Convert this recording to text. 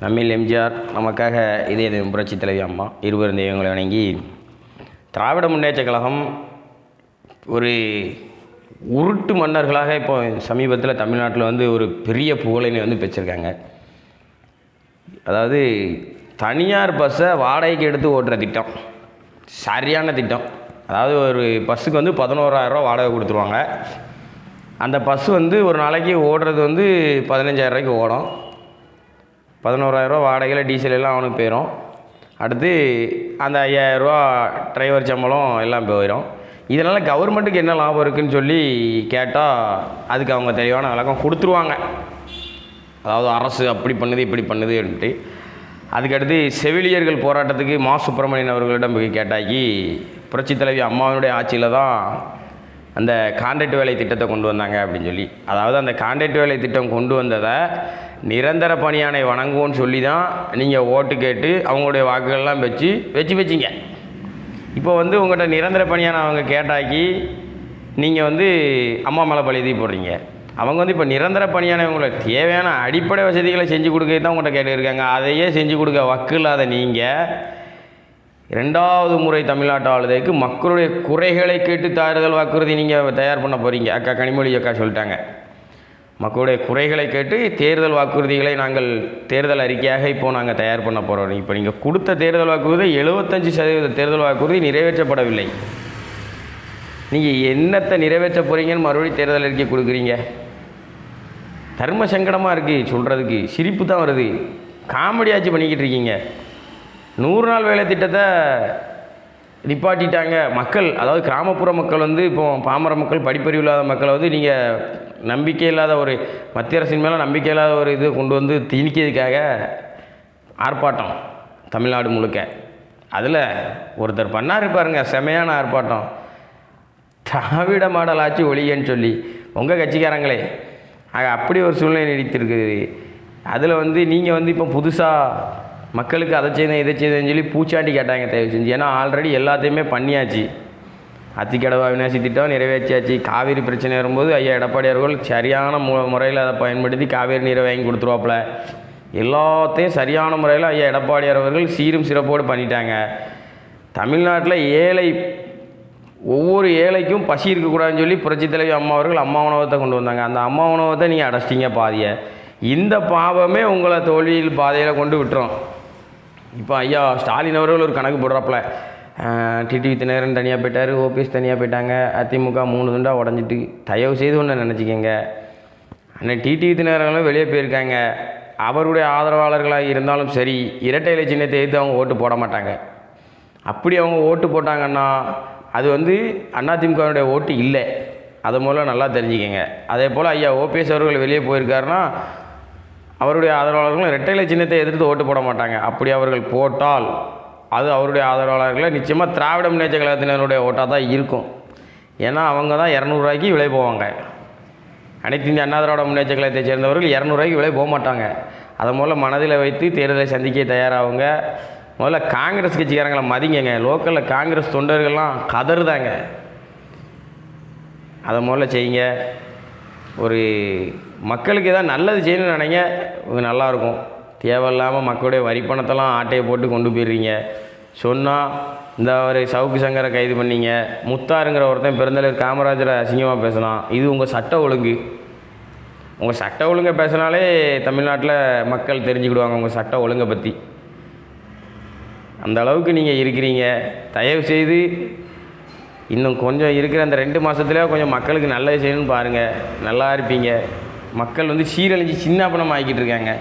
நம்மில் எம்ஜிஆர் நமக்காக இதே புரட்சி தலைவி அம்மா இருவரும் தெய்வங்களை வணங்கி திராவிட முன்னேற்ற கழகம் ஒரு உருட்டு மன்னர்களாக இப்போ சமீபத்தில் தமிழ்நாட்டில் வந்து ஒரு பெரிய புகழினை வந்து பெற்றிருக்காங்க. அதாவது தனியார் பஸ்ஸை வாடகைக்கு எடுத்து ஓட்டுற திட்டம். சரியான திட்டம். அதாவது ஒரு பஸ்ஸுக்கு வந்து பதினோராயிரரூவா வாடகை கொடுத்துருவாங்க. அந்த பஸ் வந்து ஒரு நாளைக்கு ஓடுறது வந்து பதினஞ்சாயிரரூவாய்க்கு ஓடும். பதினோராயிரரூவா வாடகையில் டீசல் எல்லாம் அவனுக்கு போயிடும் அடுத்து அந்த ஐயாயிரரூவா டிரைவர் சம்பளம் எல்லாம் போயிடும் இதனால் கவர்மெண்ட்டுக்கு என்ன லாபம் இருக்குன்னு சொல்லி கேட்டால் அதுக்கு அவங்க தெளிவான விளக்கம் கொடுத்துருவாங்க. அதாவது அரசு அப்படி பண்ணுது இப்படி பண்ணுதுன்ட்டு அதுக்கடுத்து செவிலியர்கள் போராட்டத்துக்கு மா சுப்பிரமணியன் அவர்களிடம் போய் கேட்டாக்கி புரட்சித் தலைவி அம்மாவினுடைய ஆட்சியில் தான் அந்த கான்ட்ராக்ட் வேலை திட்டத்தை கொண்டு வந்தாங்க அப்படின்னு சொல்லி. அதாவது அந்த கான்ட்ராக்ட் வேலை திட்டம் கொண்டு வந்ததை நிரந்தர பணியானை வணங்குவோன்னு சொல்லி தான் நீங்கள் ஓட்டு கேட்டு அவங்களுடைய வாக்குகள்லாம் வச்சு வச்சு வச்சிங்க. இப்போ வந்து உங்கள்கிட்ட நிரந்தர பணியான அவங்க கேட்டாக்கி நீங்கள் வந்து அம்மா மேலே பழுதி போடுறீங்க. அவங்க வந்து இப்போ நிரந்தர பணியானவங்களை தேவையான அடிப்படை வசதிகளை செஞ்சு கொடுக்க தான் உங்கள்கிட்ட கேட்டுருக்காங்க அதையே செஞ்சு கொடுக்க வக்கு இல்லாத நீங்கள் ரெண்டாவது முறை தமிழ்நாட்டு ஆளுதைக்கு மக்களுடைய குறைகளை கேட்டு தேர்தல் வாக்குறுதி நீங்கள் தயார் பண்ண போகிறீங்க அக்கா கனிமொழி அக்கா சொல்லிட்டாங்க. மக்களுடைய குறைகளை கேட்டு தேர்தல் வாக்குறுதிகளை நாங்கள் தேர்தல் அறிக்கையாக இப்போது நாங்கள் தயார் பண்ண போகிறோம் இப்போ நீங்கள் கொடுத்த தேர்தல் வாக்குறுதி எழுபத்தஞ்சு சதவீத தேர்தல் வாக்குறுதி நிறைவேற்றப்படவில்லை. நீங்கள் என்னத்தை நிறைவேற்ற போகிறீங்கன்னு மறுபடியும் தேர்தல் அறிக்கை கொடுக்குறீங்க. தர்ம சங்கடமாக இருக்குது சொல்கிறதுக்கு சிரிப்பு தான் வருது. காமெடியாச்சு பண்ணிக்கிட்டு இருக்கீங்க. நூறு நாள் வேலை திட்டத்தை நிப்பாட்டிட்டாங்க. மக்கள் அதாவது கிராமப்புற மக்கள் வந்து இப்போ பாமர மக்கள் படிப்பறிவு இல்லாத மக்களை வந்து நீங்கள் நம்பிக்கை இல்லாத ஒரு மத்திய அரசின் மேலே நம்பிக்கை இல்லாத ஒரு இது கொண்டு வந்து திணிக்கிறதுக்காக ஆர்ப்பாட்டம் தமிழ்நாடு முழுக்க. அதில் ஒருத்தர் பண்ணார் பாருங்க செமையான ஆர்ப்பாட்டம். திராவிட மாடல் ஆட்சி ஒழியன்னு சொல்லி உங்கள் கட்சிக்காரங்களே. ஆக அப்படி ஒரு சூழ்நிலை நீடித்திருக்குது. அதில் வந்து நீங்கள் வந்து இப்போ புதுசாக மக்களுக்கு அதை செய்தேன் இதை செய்தேன்னு சொல்லி பூச்சாண்டி கேட்டாங்க தயவு செஞ்சு. ஏன்னா ஆல்ரெடி எல்லாத்தையுமே பண்ணியாச்சு. அத்திக்கடவா விநாசி திட்டம் நிறைவேற்றியாச்சு. காவிரி பிரச்சனை வரும்போது ஐயா எடப்பாடி அவர்கள் சரியான மு முறையில் அதை பயன்படுத்தி காவேரி நீரை வாங்கி கொடுத்துருவாப்புல. எல்லாத்தையும் சரியான முறையில் ஐயா எடப்பாடி அவர்கள் சீரும் சிறப்போடு பண்ணிட்டாங்க. தமிழ்நாட்டில் ஏழை ஒவ்வொரு ஏழைக்கும் பசி இருக்கக்கூடாதுன்னு சொல்லி புரட்சித் தலைவி அம்மா அவர்கள் அம்மா உணவத்தை கொண்டு வந்தாங்க. அந்த அம்மா உணவத்தை நீங்கள் அடைச்சிட்டிங்க பாதியை. இந்த பாவமே உங்களை தோல்வியில் பாதையில் கொண்டு விட்டுரும். இப்போ ஐயா ஸ்டாலின் அவர்கள் ஒரு கணக்கு போடுறாப்புல. டிடிவி தினகரன் தனியாக போயிட்டார் ஓபிஎஸ் தனியாக போயிட்டாங்க அதிமுக மூணு துண்டாக உடஞ்சிட்டு. தயவு செய்து ஒன்று நினச்சிக்கங்க. அண்ணன் டிடிவி தினகரங்களும் வெளியே போயிருக்காங்க. அவருடைய ஆதரவாளர்களாக இருந்தாலும் சரி இரட்டை இலை சின்னத்தை எதிர்த்து அவங்க ஓட்டு போட மாட்டாங்க. அப்படி அவங்க ஓட்டு போட்டாங்கன்னா அது வந்து அதிமுகவுடைய ஓட்டு இல்லை. அது மூலம் நல்லா தெரிஞ்சுக்கங்க. அதே போல் ஐயா ஓபிஎஸ் அவர்கள் வெளியே போயிருக்காருன்னா அவருடைய ஆதரவாளர்களும் இரட்டைலை சின்னத்தை எதிர்த்து ஓட்டு போட மாட்டாங்க. அப்படி அவர்கள் போட்டால் அது அவருடைய ஆதரவாளர்களை நிச்சயமாக திராவிட முன்னேற்ற கழகத்தினருடைய ஓட்டாக தான் இருக்கும். ஏன்னா அவங்க தான் இரநூறுவாய்க்கு விலை போவாங்க. அனைத்து இந்திய அண்ணா திராவிட முன்னேற்ற கழகத்தை சேர்ந்தவர்கள் இரநூறுவாய்க்கு விலை போக மாட்டாங்க. அதை முதல்ல மனதில் வைத்து தேர்தலை சந்திக்க தயாராகுங்க முதல்ல காங்கிரஸ் கட்சிக்காரங்களை மதிங்கங்க. லோக்கலில் காங்கிரஸ் தொண்டர்கள்லாம் கதறுதாங்க. அதை முதல்ல செய்யுங்க. ஒரு மக்களுக்கு எதாவது நல்லது செய்யணும்னு நினைங்க நல்லாயிருக்கும். தேவையில்லாமல் மக்களுடைய வரி பணத்தெல்லாம் ஆட்டையை போட்டு கொண்டு போயிடுறீங்க. சொன்னால் இந்த ஒரு சவுக்கு சங்கரை கைது பண்ணீங்க முத்தாருங்கிற ஒருத்தன் பெருந்தலைவர் காமராஜரை அசிங்கமாக பேசலாம் இது உங்கள் சட்ட ஒழுங்கு. உங்கள் சட்ட ஒழுங்கை பேசினாலே தமிழ்நாட்டில் மக்கள் தெரிஞ்சுக்கிடுவாங்க உங்கள் சட்ட ஒழுங்கை பற்றி அந்த அளவுக்கு நீங்கள் இருக்கிறீங்க. தயவு செய்து இன்னும் கொஞ்சம் இருக்கிற அந்த ரெண்டு மாதத்துல கொஞ்சம் மக்களுக்கு நல்லது செய்யணும்னு பாருங்கள் நல்லா இருப்பீங்க. மக்கள் வந்து சீரழிஞ்சு சின்ன பணம் ஆக்கிட்டு இருக்காங்க.